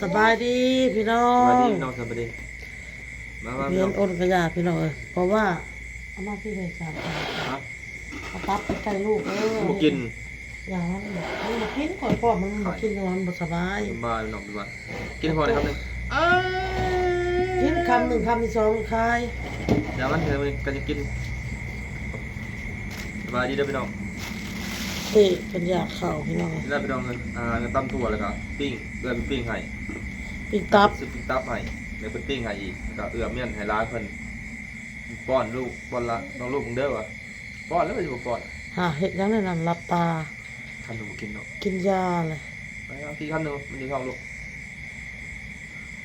สบายดีพี่น้อสวัสงดีพี่น้องสวัสดีมาว่าเรีพี่ยน้นองอ้นกระยาพี่น้องเอ้ยเพราะว่าเอามาที่เลยสามฮะเอาตับไปใกล้ลูกเออบ่กินอย่างนั้นแหละมันบ่กินข่อยพ่อมันบ่กินนอนบ่สบายสบายพี่น้องสบายกินพอได้ครับนี่กินคำหนึ่งคำที่สองคายเดี๋ยวมันเดี๋ยวมันก็จะกินสบายดีเด้อพี่น้อง เตะเป็นอยากเข่าพี่น้องนี่แหละพี่น้องเงินอ่าเงินตำถั่วแล้วก็ปิ้งเอื้อเป็นปิ้งให้ปีกตับซื้อปิ้งตับให้แล้วเป็นปิ้งให้อีกแล้วก็เอื้อเมี่ยนให้ร้านเพิ่นป้อนลูกป้อนละน้องลูกมึงเด้อวะป้อนแล้วก็สิบ่ป้อนหาเห็ดหยังในนั้นหลับตาคันหนูบ่กินเนาะกินยาเลยไปเอาที่คันหนึงมันอยู่ท้องลูก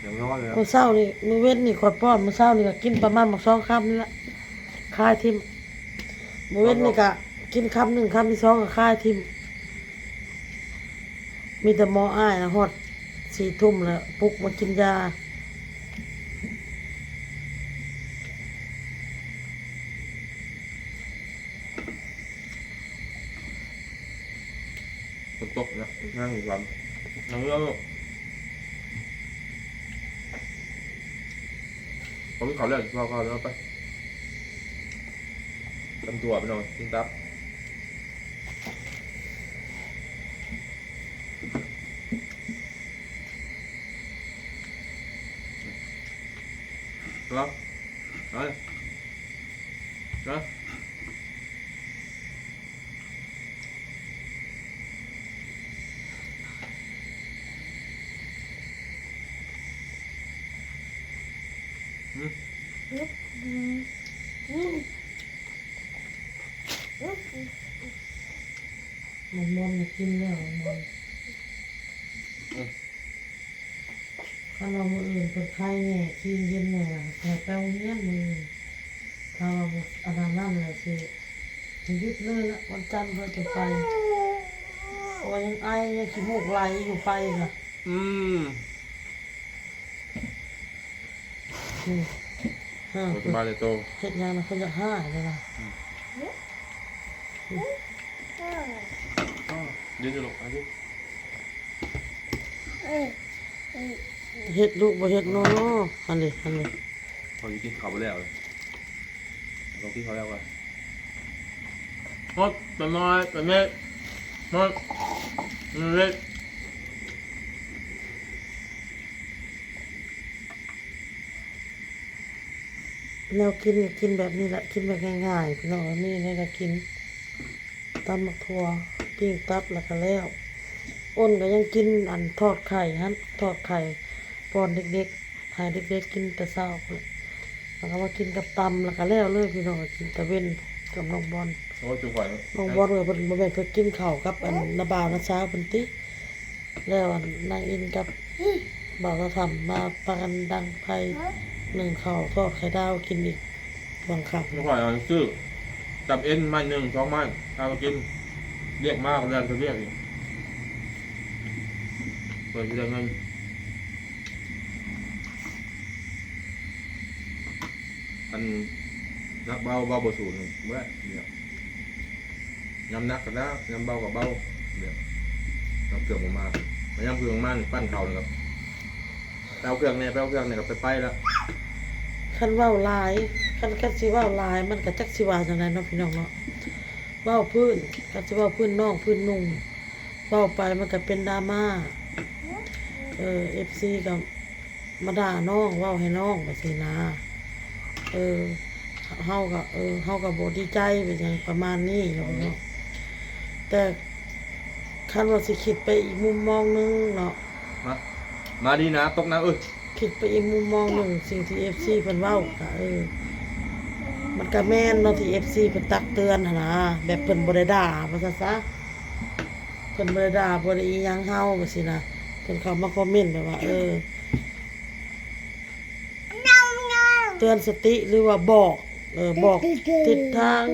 เดี๋ยวร้อนเลยนะมื้อเช้านี่มื้อเว้นนี่ข่อยป้อนมื้อเช้านี่ก็กินประมาณบักสองคำนี่ละคายทิมมื้อเว้นนี่ก็ กินคำหนึ่งคำที่สองก็คายทิม มีแต่หมออ้ายนะฮอดสี่ทุ่มแล้วปลุกมากินยา ฝนตกนะนั่งอยู่ความนั่งเรื่องลูกผมขอเลือกพอเขาแล้วไปตำตัวไปหน่อยกินตับแล้วเอาเลยเอา มันมันมากินแล้วมัน ถ้าเรามืออื่นเป็นไข้แน่ขี้เย็นแน่แต่แปลวเนี้ยมือถ้าเราอันนั้นนั่นเลยสิหยุดเลยละวันจันทร์เราจะไปเพราะว่ายังไอยังขี้มูกไหลอยู่ไปน่ะอืมอืมฮะสบายเลยโตเฮ็ดงานนะเขาจะห้าเลยนะยืนอยู่ลูกอันนี้ เฮ็ดลูกบ่เฮ็ดเนาะอันนี้อันนี้พออยู่กินข้าวไปแล้วเลยเรากินข้าวแล้วกันมดเป็นน้อยเป็นเม็ดมดเม็ดแนวกินก็กินแบบนี้แหละกินแบบง่ายๆพี่น้องนี่นี่ก็กินตำมักทั่วปิ้งตับแล้วก็แล้ว อ้นก็ยังกินอันทอดไข่ฮะทอดไข่ ป้อนเด็กๆให้เด็กๆกินแต่เช้าพุ่นแล้วก็มากินกับตำแล้วก็แล้วเลยพี่น้องกินแต่เว้นกับน้องบอลโอ้จุกไข่น้องบอลเออเพิ่นบ่แม่นเพิ่นกินข้าวกับอันนาบ่าวนาเช้าเพิ่นติแล้วอันนางอินกับบ่าวก็ทำมาปากันดังไผหนึ่งข้าวทอดไข่ดาวกินอีกบางครั้งจุกไข่เอาซื้อจับเอ็นไม้หนึ่งสองไม้ถ้ามากินเรียกมากแล้วจะเรียกอีกเปิดที่ได้เงิน อันนักเบาเบาบสูงเมื่อเนี่ยยำนักก็ได้ยำเบากับเบาเนี่ยเอาเครื่อออกมาพยายามเครื่องมานี่ปั้นเขาเลยครับไปเอาเครื่องเนี่ยไปเอาเครื่องเนี่ยก็ไปไปแล้วคันเว้าลายคันคันสิว้าลาย มันก็จักสิว่าจังไดเนาะพี่น้องเนาะเว้าพื้นคันสิเว้าพื้นน้องพื้นนุ่งเว้าไปมันก็เป็นดราม่าเออ FC ก็มาด่าน้องเว้าให้น้องว่าสินะ เออเฮาก็เออเฮาก็บ่ดีใจเป็นหยังประมาณนี้เนาะเนาะแต่คันว่าสิคิดไปอีกมุมมองหนึงเนาะมามาดีนะตกนะเอ้ยคิดไปอีกมุมมองหนึ่งสิ่งที่ FC เพิ่นเว้าก็เออ มันก็แม่นเนาะที่ FC เพิ่นตักเตือนหั่นนะแบบเพิ่นบ่ได้ด่าว่าซั่นซะเพิ่นบ่ได้ด่าบ่ได้อีหยังเฮาว่าซี่นะเพิ่นเข้ามาคอมเมนต์แบบว่าเออ เตือนสติหรือว่าบอกเออบอกทิศทาง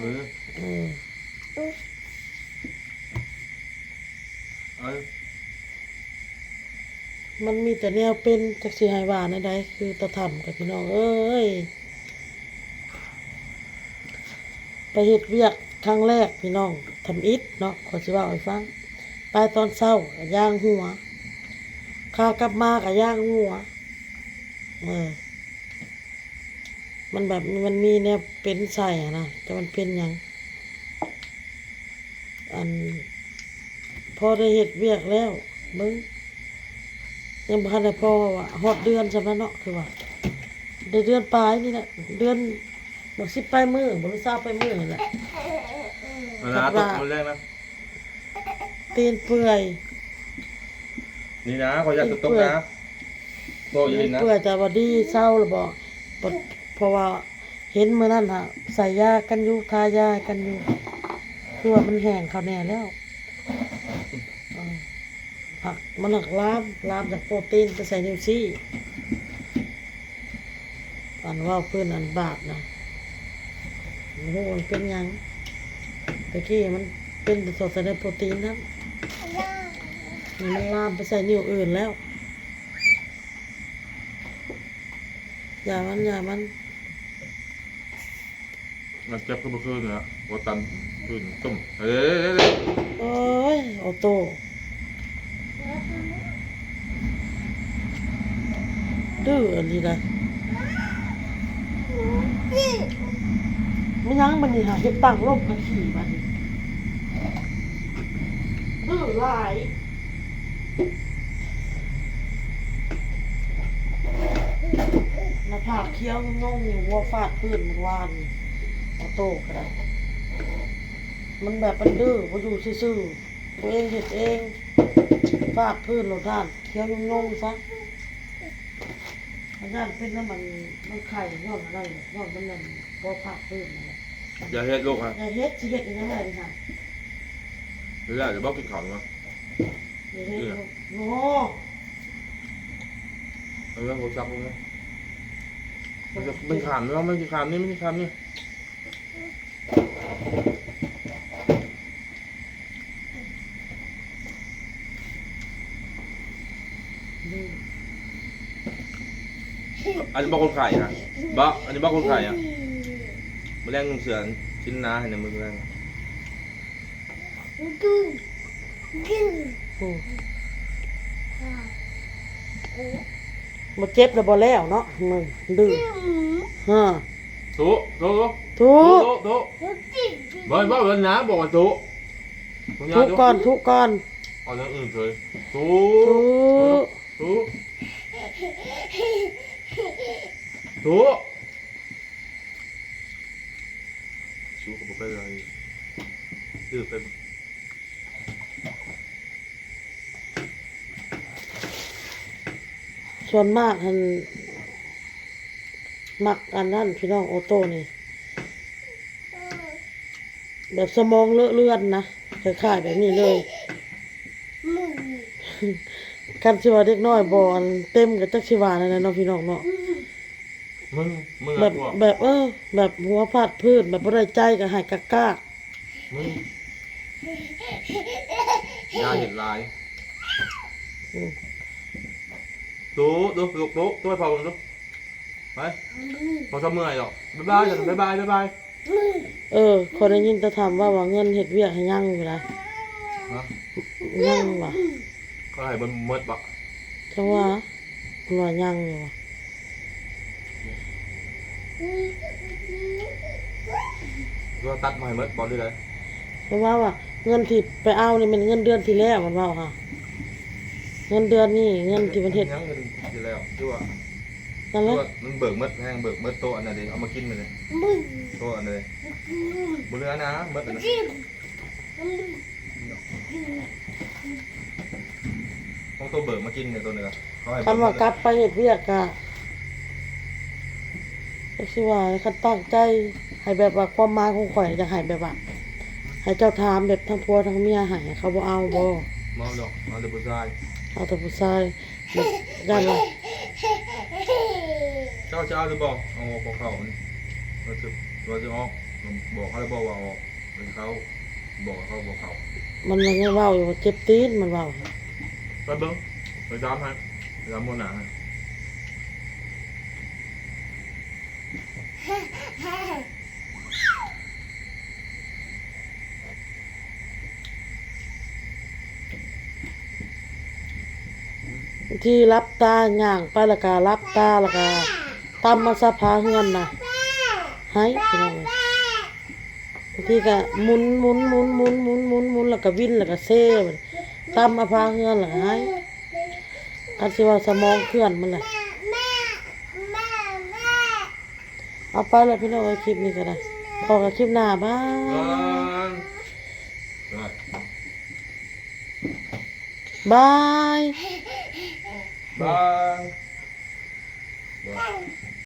เออเออเอามันมีแต่แนวเป็นจักสิให้ว่าในใดคือตะถ่ำกับพี่น้องเอ้ยไปเฮ็ดเวียกครั้งแรกพี่น้องทำอิฐเนาะขอสิว่าให้ฟังไปตอนเช้าย่างหัวขากลับมากับย่างงัวเออ มันแบบมันมีเนี่ยเป็นใส่อะนะแต่มันเป็นหยังอัน พอได้เห็ดเวียกแล้วมึงยังพันได้พอว่าฮอดเดือนสำนักเนาะคือว่าได้เดือนปลายนี่แหละเดือนบักสิบไปลายมือบริษัทไปลายมือนี่แหละเอานะตกคนแรกนะตีนเปื่อย นี่นะขออยากจะตกนะโตอตีย่าลินนนะเปื่อยแต่ว่าดีเศร้าหรือบอก เพราะว่าเห็นมื้อนั้นฮะใส่ยากันยูทายากันยูคือว่ามันแห้งเขาแน่แล้วผักมันหักลามลามจากโปรตีนไปใส่นิวซี่อันว่าเพื่อนอันบาปนะโอ้โหมันเป็นยังตะกี้มันเป็นสดใส่ในโปรตีนนะมันลามไปใส่นิ้วอื่นแล้ว อย่ามันอย่ามัน มันเจ็บก็บ่คืนนะว่าตันคืนตุ่มเฮ้ยเฮ้ยเฮ้ยโอ้ยออโต้ดื้ออันนี้นะไม่ยั้งมันนี่หาเห็ดตังร่มกันขี่มันดื้อหลายหน้าผากเคี้ยวงงอยู่วัวฟาดพื้นเมันวานนี่ ออโต้ก็ได้มันแบบมันดื้อพออยู่ซื่อๆตัวเองเห็ดเองฟาดพื้นโลดด้านเคี้ยวยุ่งงๆซะอาจารย์เป็นน้ำมันมันไข่ย้อนอะไรเนี่ยย้อนมันนั่นพอฟาดพื้นนั่นแหละอย่าเฮ็ดลูกฮะอย่าเฮ็ดสิเฮ็ดยังไงเลยค่ะเดี๋ยวเดี๋ยวบอกกินข้าวมาอย่าเฮ็ดลูกโอ้เอาเรื่องโทรศัพท์ลงนะมันจะมันขามไม่ว่ามันจะขามนี่มันจะขามนี่ดื้ ออันนี้บอกคนขายฮะบ่อันนี้บอกคนขายอะแมลงเสือนชิ้นนาให้ในมือแรงโอ้มาเจ็บแล้วบ่แล้วเนาะมึงดื้อฮะ ทุทุทุทุกทุบ่บ่เงินนะบอกว่าทุทุทุกก่อนทุกก่อนเอาเรื่องอื่นเลยทุทุทุทุชูกับไปเลยดื้อไปส่วนมากหัน มักอันนั้นพี่น้องโอโต้นี่แบบสมองเลอะเลือนนะคล้ายๆแบบนี้เลยกันสิว่าเด็กน้อยบอลเต็มกับจักสิวานั่นแหละเนาะพี่น้องเนาะมึงมึงแบอะบพวกแบบเออ แบบหัวพาดพื้นแบบบ่ได้ใจกับหายกะกากมึงยาเห็นลายอืมดูดูลูกดูดูไปพอมึงดู ไปพอจะเมื่อยหรอกบ๊ายบายจ้ะบ๊ายบายบ๊ายบายเออ คนได้ยินแต่ถามว่าว่าเงินเฮ็ดเวียกให้ยังอยู่ล่ะนะยังว่ะเขาให้บนมดปะจังว่ามันว่ายังอยู่ว่ะดูตัดมาให้มดบอลด้วยเลยเพราะว่าว่าเงินที่ไปเอานี่มันเงินเดือนที่แล้วมันว่าค่ะ เงินเดือนนี่เงินที่มันเฮ็ด ยังเงินอยู่แล้วที่ว่า นั่นแหที่ละว่ามันเบิกมดแห้งเบิกมดโตะอันนั้นเองเอามากินไปเลยโตะอันนั้นเลยบนเรือนะมดอันนั้นต้องตัวเบิกมากินเนี่ยตัวเนื้อเขาให้คำว่ากลับไปเฮ็ดเวียกอะก็สิว่าคันตั้งใจให้แบบว่าความหมายของข่อยจะให้แบบว่าให้เจ้าถามแบบทั้งผัวทั้งเมียให้เขาบ่เอาบ่เมาดอกมาเดือบผู้ชายเอาแต่ผู้ชายแบบด้านว่า เจ้าจะเอาหรือบอกเอาออกของเขาเนี่ยเราจะเราจะออกบอกเขาหรือบอกว่าออกเป็นเขาบอกเขาบอกเขามันยังเว้าอยู่ว่าเจ็บตีนมันเว้าไปเบิ้งไปย้ำให้ไปย้ำบนหนาให้บางทีรับตาย่างไปแล้วก็รับตาแล้วก็ ตำมาสะพาเฮือนน่ะให้พี่น้องเอ้ยบางทีก็หมุนหมุนหมุนหมุนหมุนหมุนหมุนแล้วก็วิ่นแล้วก็เซ่ไปตำมาพาเฮือนแล้วก็ให้อันสิว่าสมองเคลื่อนมันแหละเอาไปแล้วพี่น้องเอ้ยคลิปนี้ก็ได้พอกับคลิปหน้าบ้ายบายบาย